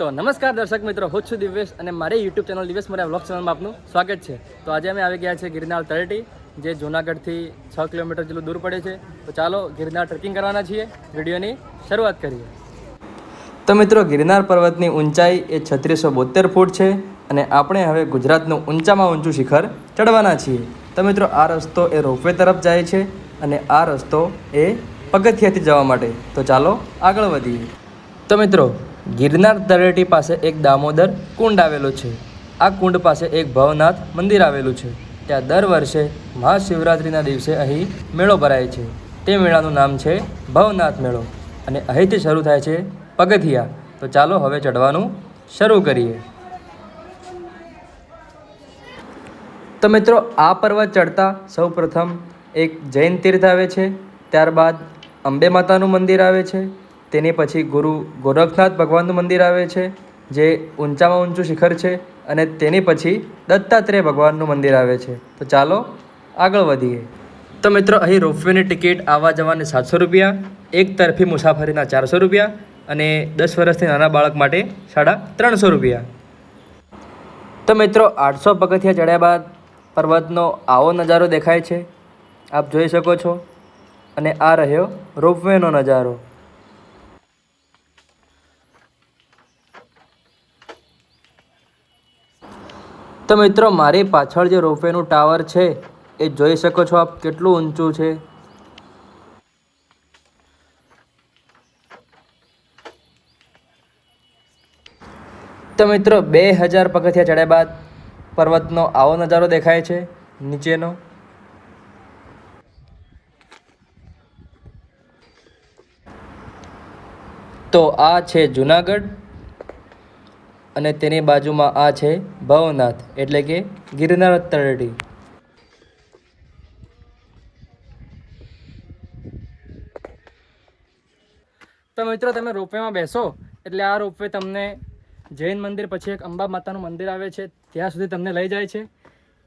તો નમસ્કાર દર્શક મિત્રો, હું છું દિવ્યેશ અને મારી YouTube channel Divyesh Mora vlog ચેનલમાં આપનું સ્વાગત છે. તો આજે અમે આવી ગયા છે ગિરનાર તળેટી જે જૂનાગઢથી છ કિલોમીટર જેટલું દૂર પડે છે. તો ચાલો ગિરનાર ટ્રેકિંગ કરવાના છીએ. વિડીયોની શરૂઆત કરીએ. તો મિત્રો, ગિરનાર પર્વતની ઊંચાઈ એ છત્રીસો બોતેર ફૂટ છે અને આપણે હવે ગુજરાતનું ઊંચામાં ઊંચું શિખર ચડવાના છીએ. તો મિત્રો, આ રસ્તો એ રોપવે તરફ જાય છે અને આ રસ્તો એ પગથિયાથી જવા માટે. તો ચાલો આગળ વધીએ. તો મિત્રો ગિરનાર તળેટી પાસે એક દામોદર કુંડ આવેલો છે. આ કુંડ પાસે એક ભવનાથ મંદિર આવેલું છે. ત્યાં દર વર્ષે મહાશિવરાત્રિના દિવસે અહીં મેળો ભરાય છે. તે મેળાનું નામ છે ભવનાથ મેળો અને અહીંથી શરૂ થાય છે પગથિયા. તો ચાલો હવે ચડવાનું શરૂ કરીએ. તો મિત્રો, આ પર્વત ચડતા સૌપ્રથમ એક જૈન તીર્થ આવે છે. ત્યારબાદ અંબે માતાનું મંદિર આવે છે. તેની પછી ગુરુ ગોરખનાથ ભગવાનનું મંદિર આવે છે, જે ઊંચામાં ઊંચું શિખર છે અને તેની પછી દત્તાત્રેય ભગવાનનું મંદિર આવે છે. તો ચાલો આગળ વધીએ. તો મિત્રો, અહીં રોપવેની ટિકિટ આવવા જવાની સાતસો રૂપિયા, એક તરફી મુસાફરીના ચારસો રૂપિયા અને દસ વર્ષથી નાના બાળક માટે સાડા ત્રણસો રૂપિયા. તો મિત્રો, આઠસો પગથિયા ચડ્યા બાદ પર્વતનો આવો નજારો દેખાય છે. આપ જોઈ શકો છો અને આ રહ્યો રોપવેનો નજારો. તો મિત્રો, મારી પાછળ જે રોપવેનું ટાવર છે, એ જોઈ શકો છો આપ કેટલું ઊંચું છે. તો મિત્રો, બે હજાર પગથિયા ચડ્યા બાદ પર્વતનો આવો નજારો દેખાય છે, નીચેનો. તો આ છે જુનાગઢ. અને તેની બાજુમાં આ છે ભવનાથ, એટલે કે ગિરનાર તળેટી. તો મિત્રો, તમે રોપવેમાં બેસો, એટલે આ રોપવે તમને જૈન મંદિર પછી એક અંબા માતાનું મંદિર આવે છે, ત્યાં સુધી તમને લઈ જાય છે.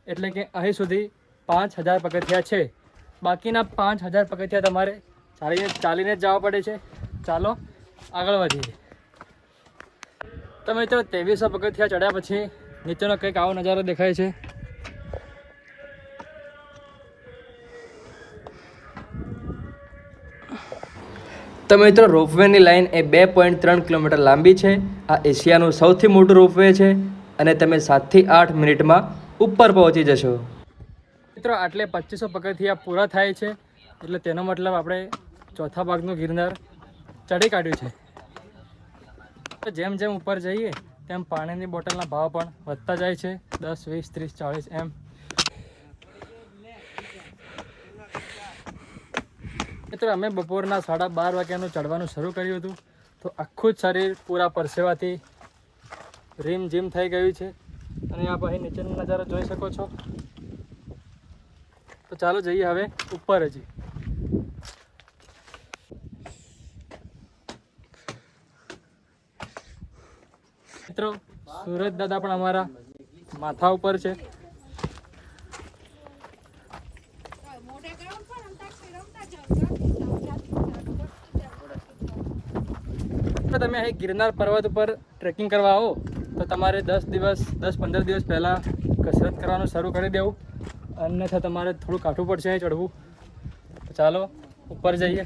એટલે કે અહીં સુધી પાંચ હજાર પગથિયા છે. બાકીના પાંચ હજાર પગથિયા તમારે ચાલીને ચાલીને જ જવા પડે છે. ચાલો, આગળ વધીએ. તો મિત્રો ત્રેવીસો પગથિયા ચડ્યા પછી નીચેનો કંઈક આવો નજારો દેખાય છે. તો મિત્રો રોપવેની લાઈન એ બે પોઈન્ટ ત્રણ કિલોમીટર લાંબી છે. આ એશિયાનું સૌથી મોટું રોપવે છે અને તમે સાતથી આઠ મિનિટમાં ઉપર પહોંચી જશો. મિત્રો આટલે પચીસો પગથિયા પૂરા થાય છે. એટલે તેનો મતલબ આપણે ચોથા ભાગનું ગિરનાર ચડી કાઢ્યું છે. જેમ જેમ ઉપર જઈએ, તેમ પાણીની બોટલના ભાવ પણ વધતા જાય છે. દસ, વીસ, ત્રીસ, ચાળીસ એમ. મિત્રો, અમે બપોરના સાડા બાર વાગ્યાનું ચડવાનું શરૂ કર્યું હતું. તો આખું જ શરીર પૂરા પરસેવાથી રીમ જીમ થઈ ગયું છે. અને આપ અહીં નીચેનો નજારો જોઈ શકો છો. તો ચાલો જઈએ હવે ઉપર હજી મિત્રો, સુરજ દાદા પણ અમારા માથા ઉપર છે. તમે અહીં ગિરનાર પર્વત ઉપર ટ્રેકિંગ કરવા આવો, તો તમારે દસ દિવસ, દસ પંદર દિવસ પહેલાં કસરત કરવાનું શરૂ કરી દેવું. અન્યથા તમારે થોડું કાઠું પડશે ચડવું. ચાલો, ઉપર જઈએ.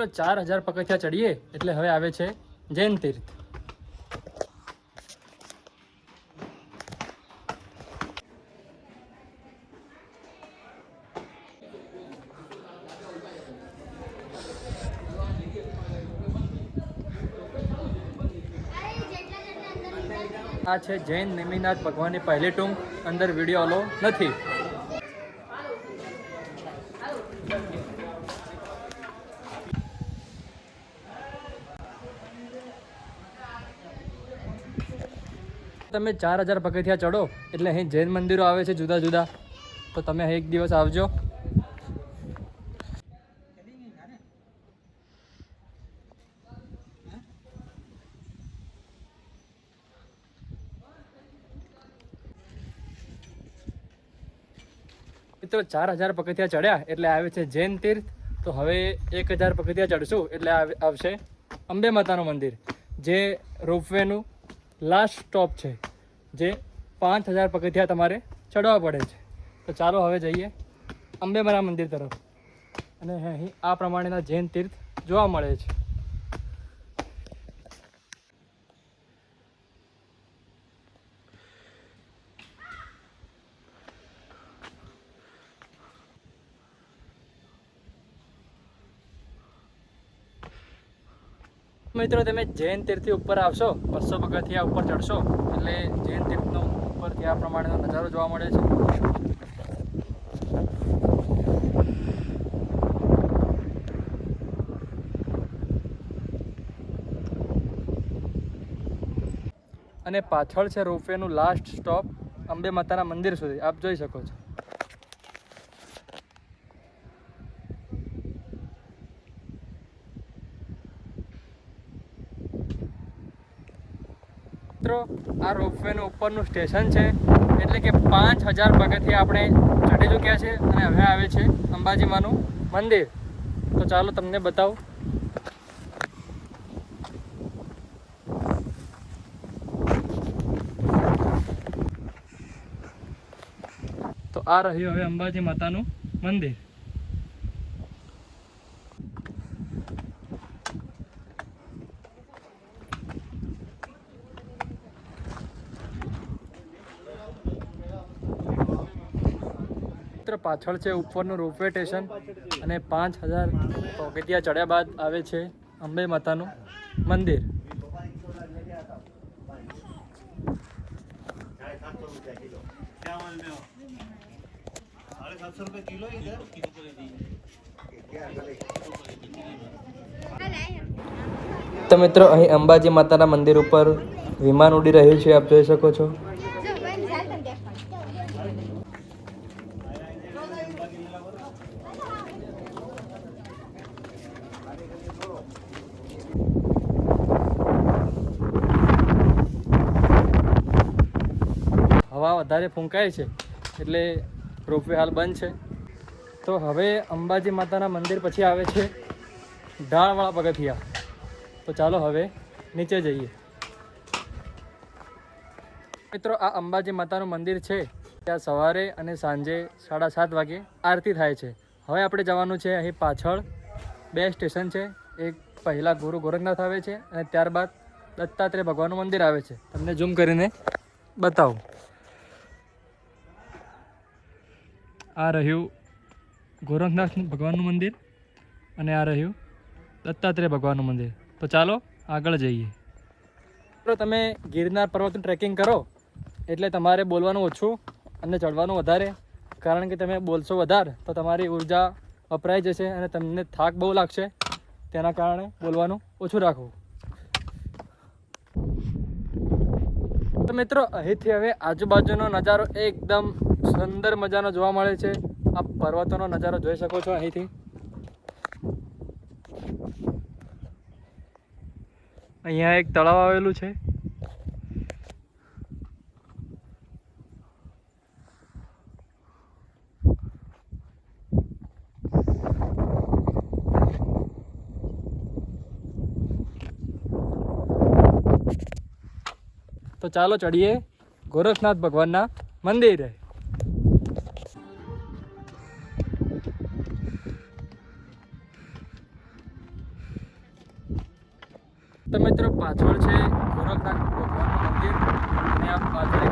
મિત્રો ચાર હજાર પગથિયા ચડીએ એટલે હવે આવે છે જૈન તીર્થ. આ છે જૈન નેમિનાથ ભગવાનની પહેલી ટૂંક, અંદર વીડિયો અલો નથી. તમે ચાર હજાર પગથિયા ચડો, એટલે અહીં જૈન મંદિરો આવે છે જુદા જુદા. તો તમે એક દિવસ આવજો. મિત્રો, ચાર હજાર પગથિયા ચડ્યા, એટલે આવે છે જૈન તીર્થ. તો હવે એક હજાર પગથિયા ચડશું, એટલે આવશે અંબે માતાનું મંદિર, જે રોપવેનું લાસ્ટ સ્ટોપ છે, જે પાંચ હજાર પગથિયા તમારે ચડવા પડે છે. તો ચાલો હવે જઈએ અંબે મારા મંદિર તરફ. અને અહીં આ પ્રમાણેના જૈન તીર્થ જોવા મળે છે. મિત્રો, તમે જૈન તીર્થથી ઉપર આવશો, બસો પગથિયા ઉપર ચડશો, એટલે જૈન તીર્થનો ઉપરથી આ પ્રમાણેનો નજારો જોવા મળે છે. અને પાછળ છે રોપવેનું લાસ્ટ સ્ટોપ અંબે માતાના મંદિર સુધી. આપ જોઈ શકો છો. મિત્રો, આ રોપવેનું ઉપરનું સ્ટેશન છે. એટલે કે પાંચ હજાર પગથી આપણે ચડી ચૂક્યા છે અને હવે આવે છે અંબાજીમાનું મંદિર. તો ચાલો તમને બતાવું. તો આ રહ્યું હવે અંબાજી માતાનું મંદિર. પાછળ છે, ઉપરનું રોપવે સ્ટેશન. અને પાંચ હજાર પગથિયા ચડ્યા બાદ આવે છે અંબે માતાનું મંદિર. તો મિત્રો, અહીં અંબાજી માતાના મંદિર ઉપર વિમાન ઉડી રહ્યું છે, આપ જોઈ શકો છો હવા વધારે ફૂંકાય છે. એટલે રોપવે હાલ બંધ છે. તો હવે અંબાજી માતાના મંદિર પછી આવે છે ઢાળવાળા પગથિયા. તો ચાલો હવે નીચે જઈએ. મિત્રો, આ અંબાજી માતાનું મંદિર છે. ત્યાં સવારે અને સાંજે સાડા સાત વાગે આરતી થાય છે. હવે આપણે જવાનું છે અહીં પાછળ. બે સ્ટેશન છે. એક પહેલાં ગુરુ ગોરખનાથ આવે છે અને ત્યારબાદ દત્તાત્રેય ભગવાનનું મંદિર આવે છે. તમને ઝૂમ કરીને બતાવું. આ રહ્યું ગોરખનાથ ભગવાનનું મંદિર અને આ રહ્યું દત્તાત્રેય ભગવાનનું મંદિર. તો ચાલો આગળ જઈએ. તમે ગિરનાર પર્વતનું ટ્રેકિંગ કરો એટલે તમારે બોલવાનું ઓછું અને ચડવાનું વધારે. કારણ કે તમે બોલશો વધારે તો તમારી ઊર્જા વપરાઈ જશે અને તમને થાક બહુ લાગશે. તેના કારણે બોલવાનું ઓછું રાખવું તો મિત્રો, અહીંથી હવે આજુબાજુનો નજારો એકદમ સુંદર મજાનો જોવા મળે છે. આ પર્વતોનો નજારો જોઈ શકો છો અહીંથી. અહીંયા એક તળાવ આવેલું છે. તો ચાલો ચડીએ ગોરખનાથ ભગવાનના મંદિરે. તો મિત્રો પાછળ છે ગોરખનાથ ભગવાનનું મંદિર. અને આ પાછળ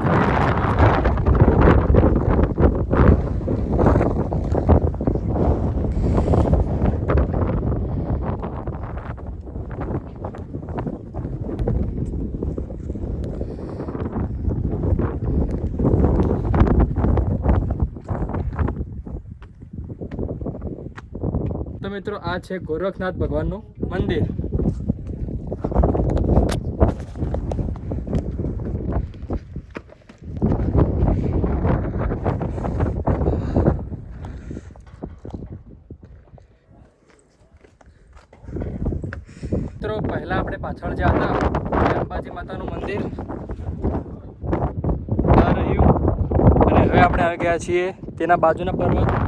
મિત્રો આ છે ગોરખનાથ ભગવાનનું મંદિર મિત્રો પહેલા આપણે પાછળ જે હતા એ અંબાજી માતાનું મંદિર રહ્યું. અને હવે આપણે આવી ગયા છીએ તેના બાજુના પર્વત.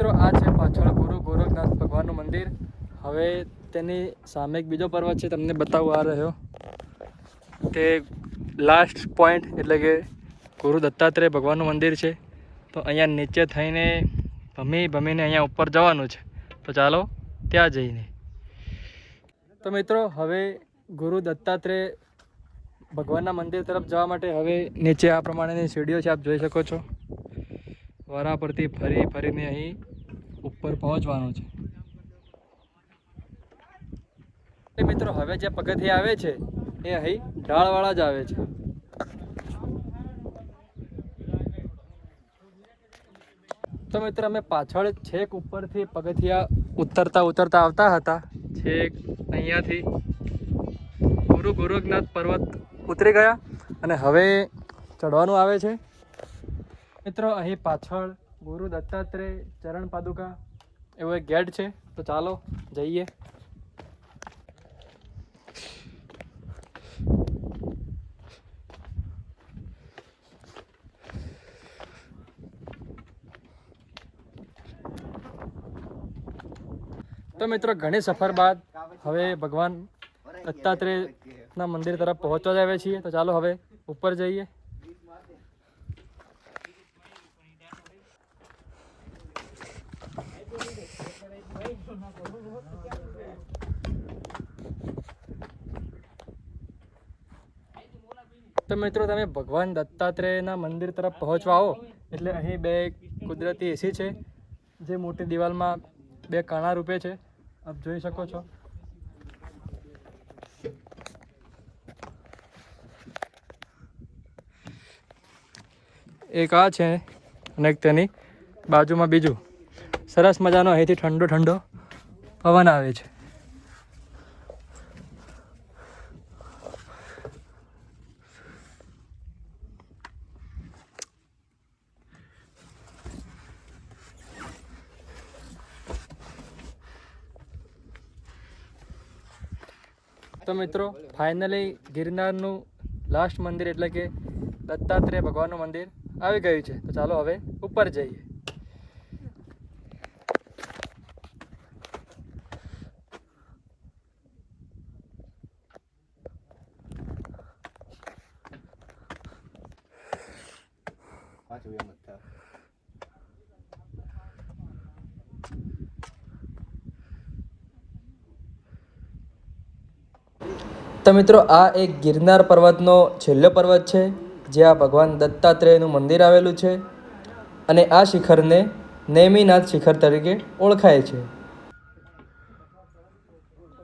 મિત્રો, આ છે પાછળ ગુરુ ગોરખનાથ ભગવાનનું મંદિર. હવે તેની સામે એક બીજો પર્વત છે, તમને બતાવવા આ રહ્યો. તે લાસ્ટ પોઈન્ટ એટલે કે ગુરુ દત્તાત્રેય ભગવાનનું મંદિર છે. તો અહીંયા નીચે થઈને ભમી ભમીને અહીંયા ઉપર જવાનું છે. તો ચાલો, ત્યાં જઈને. તો મિત્રો, હવે ગુરુ દત્તાત્રેય ભગવાનના મંદિર તરફ જવા માટે હવે નીચે આ પ્રમાણેની સીડીઓ છે, આપ જોઈ શકો છો. વારા પરથી ફરી ફરીને અહીં ઉપર પહોંચવાનું છે. મિત્રો, હવે જે પગથિયા આવે છે, એ અહીં ઢાળવાળા જ આવે છે. તો મિત્ર, અમે પાછળ છેક ઉપરથી પગથિયા ઉતરતા ઉતરતા આવતા હતા. છેક અહીંયાથી ગુરુ ગોરખનાથ પર્વત ઉતરી ગયા અને હવે ચડવાનું આવે છે. મિત્રો, અહીં પાછળ ગુરુ દત્તાત્રેય ચરણ પાદુકા, એવો એક ગેટ છે. તો ચાલો, જઈએ. તો મિત્રો, ઘણી સફર બાદ હવે ભગવાન દત્તાત્રેયના મંદિર તરફ પહોંચવા જ આવ્યા છીએ. તો ચાલો હવે ઉપર જઈએ. તો મિત્રો, તમે ભગવાન દત્તાત્રેયના મંદિર તરફ પહોંચવા આવો. એટલે અહીં બે કુદરતી એસી છે, જે મોટી દિવાલમાં બે કાણા રૂપે છે. આપ જોઈ શકો છો. એક આ છે અને તેની બાજુમાં બીજું. સરસ મજાનો અહીંથી ઠંડો ઠંડો પવન આવે છે. તો મિત્રો ફાઇનલી ગિરનારનું લાસ્ટ મંદિર એટલે કે દત્તાત્રેય ભગવાનનું મંદિર આવી ગયું છે. તો ચાલો હવે ઉપર જઈએ. પાછું એમ જ તો મિત્રો, આ એક ગિરનાર પર્વતનો છેલ્લો પર્વત છે જ્યાં ભગવાન દત્તાત્રેયનું મંદિર આવેલું છે અને આ શિખરને નેમિનાથ શિખર તરીકે ઓળખાય છે.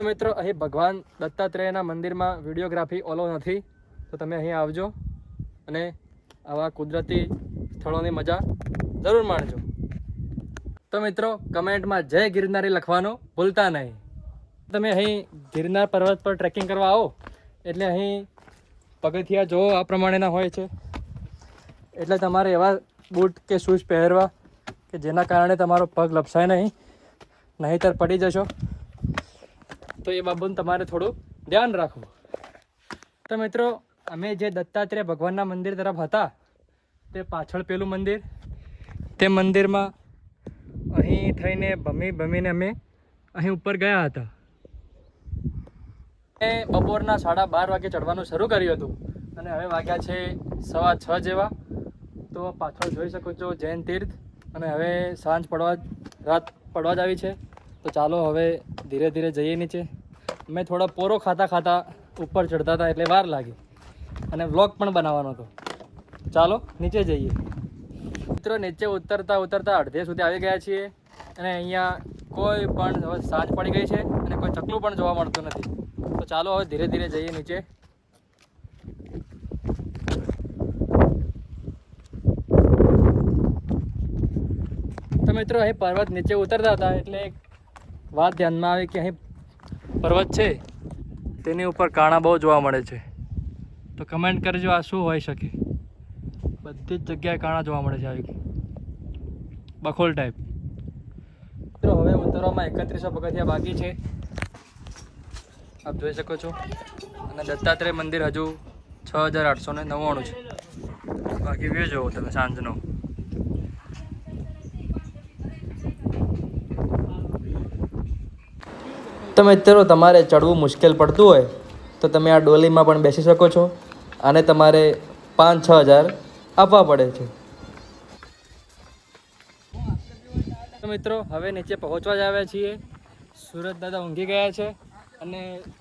મિત્રો, અહીં ભગવાન દત્તાત્રેયના મંદિરમાં વિડીયોગ્રાફી ઓલો નથી, તો તમે અહીં આવજો અને આવા કુદરતી સ્થળોની મજા જરૂર માણજો. તો મિત્રો, કમેન્ટમાં જય ગિરનારી લખવાનું ભૂલતા નહીં. તમે અહીં ગિરનાર પર્વત પર ટ્રેકિંગ કરવા આવો, એટલે અહીં પગથિયા જો આ પ્રમાણેના હોય છે. એટલે તમારે એવા બૂટ કે શૂઝ પહેરવા કે જેના કારણે તમારો પગ લપસાય નહીં, નહીંતર પડી જશો. તો એ બાબતનું તમારે થોડું ધ્યાન રાખવું. તો મિત્રો, અમે જે દત્તાત્રેય ભગવાનના મંદિર તરફ હતા, તે પાછળ પેલું મંદિર. તે મંદિરમાં અહીં થઈને ભમી ભમીને અમે અહીં ઉપર ગયા હતા. એ બપોરના સાડા બાર વાગે ચડવાનું શરૂ કર્યું હતું. અને હવે વાગ્યા છે સવા છ જેવા. તો પાછળ જોઈ શકો છો જૈન તીર્થ. અને હવે સાંજ પડવા, રાત પડવા જ આવી છે. તો ચાલો હવે ધીરે ધીરે જઈએ નીચે. મેં થોડા પોરો ખાતા ખાતા ઉપર ચડતા હતા એટલે વાર લાગી. અને વ્લોગ પણ બનાવવાનો હતો. ચાલો નીચે જઈએ. મિત્રો, નીચે ઉતરતા ઉતરતા અડધે સુધી આવી ગયા છીએ. અને અહીંયા કોઈ પણ સાંજ પડી ગઈ છે અને કોઈ ચકલું પણ જોવા મળતું નથી. ચાલો હવે ધીરે ધીરે જઈએ નીચે. તો મિત્રો, અહીં પર્વત નીચે ઉતરતા હતા એટલે એક વાત ધ્યાનમાં આવી કે અહીં પર્વત છે, તેની ઉપર કાણા બહુ જોવા મળે છે. તો કમેન્ટ કરજો આ શું હોઈ શકે. બધી જ જગ્યાએ કાણા જોવા મળે છે આવી બખોલ ટાઈપ મિત્રો, હવે ઉતરવામાં એકત્રીસો પગથિયા બાકી છે. આપ જોઈ શકો છો. અને દત્તાત્રેય મંદિર હજુ છ હજાર આઠસો ને નવ્વાણું છે. બાકી વ્યૂ જોવો તમે સાંજનો. તો મિત્રો તમારે ચડવું મુશ્કેલ પડતું હોય તો તમે આ ડોલીમાં પણ બેસી શકો છો અને તમારે પાંચ છ હજાર આપવા પડે છે. તો મિત્રો હવે નીચે પહોંચવા જ આવ્યા છીએ. સુરત દાદા ઊંઘી ગયા છે. અને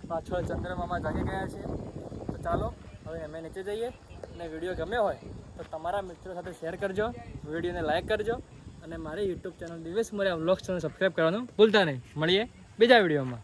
પાછળ ચંદ્રમામા જાગી ગયા છે. તો ચાલો, હવે અમે નીચે જઈએ અને વીડિયો ગમ્યો હોય તો તમારા મિત્રો સાથે શેર કરજો, વિડીયોને લાઈક કરજો અને મારી યુટ્યુબ ચેનલ દિવસ મોર્યા વ્લોગ્સ ચેનલ સબસ્ક્રાઈબ કરવાનું ભૂલતા નહીં. મળીએ બીજા વિડીયોમાં.